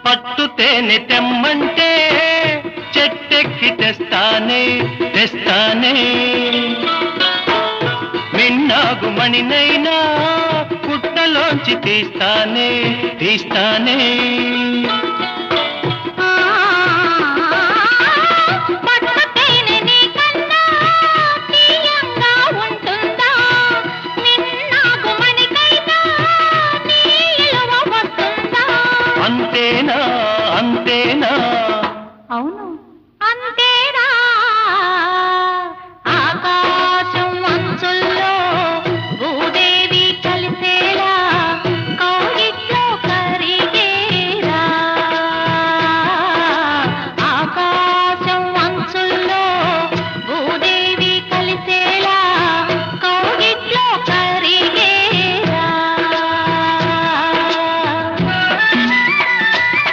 పట్టు తేనె తెమ్మంటే చెట్టెక్కి తెస్తానే తెస్తానే. మిన్నాగు మణినైనా పుట్టలోంచి తీస్తానే తీస్తానే. అవును అంతేరా